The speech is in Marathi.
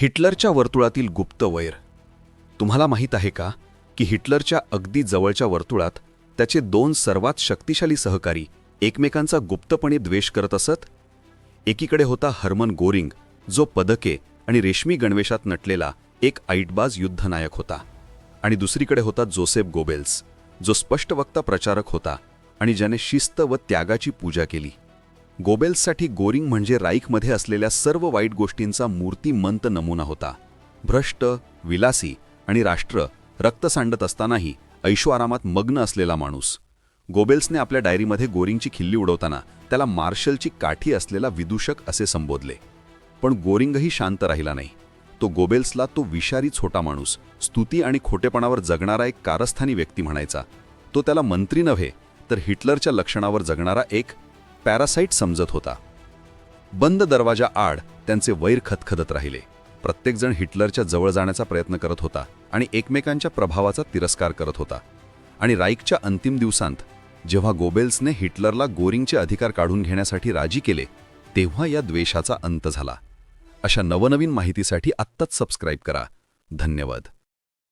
हिटलरच्या वर्तुळातील गुप्त वैर. तुम्हाला माहीत आहे का की हिटलरच्या अगदी जवळच्या वर्तुळात त्याचे दोन सर्वात शक्तिशाली सहकारी एकमेकांचा गुप्तपणे द्वेष करत असत? एकीकडे होता हर्मन गोरिंग जो पदके आणि रेशमी गणवेशात नटलेला एक आईटबाज युद्धनायक होता. आणि दुसरीकडे होता जोसेफ गोबेल्स जो स्पष्टवक्ता प्रचारक होता आणि ज्याने शिस्त व त्यागाची पूजा केली. गोबेल्ससाठी गोरिंग म्हणजे राईकमध्ये असलेल्या सर्व वाईट गोष्टींचा मूर्तिमंत नमुना होता. भ्रष्ट विलासी आणि राष्ट्र रक्त सांडत असतानाही ऐशोआरामात मग्न असलेला माणूस. गोबेल्सने आपल्या डायरीमध्ये गोरिंगची खिल्ली उडवताना त्याला मार्शलची काठी असलेला विदूषक असे संबोधले. पण गोरिंगही शांत राहिला नाही. तो गोबेल्सला तो विषारी छोटा माणूस स्तुती आणि खोटेपणावर जगणारा एक कारस्थानी व्यक्ती म्हणायचा. तो त्याला मंत्री नव्हे तर हिटलरच्या लक्षणावर जगणारा एक पॅरासाईट समजत होता. बंद दरवाजा आड त्यांचे वैर खतखदत राहिले. प्रत्येकजण हिटलरच्या जवळ जाण्याचा प्रयत्न करत होता आणि एकमेकांच्या प्रभावाचा तिरस्कार करत होता. आणि राईकच्या अंतिम दिवसांत जेव्हा गोबेल्सने हिटलरला गोरिंगचे अधिकार काढून घेण्यासाठी राजी केले तेव्हा या द्वेषाचा अंत झाला. अशा नवनवीन माहितीसाठी आत्ताच सबस्क्राईब करा. धन्यवाद.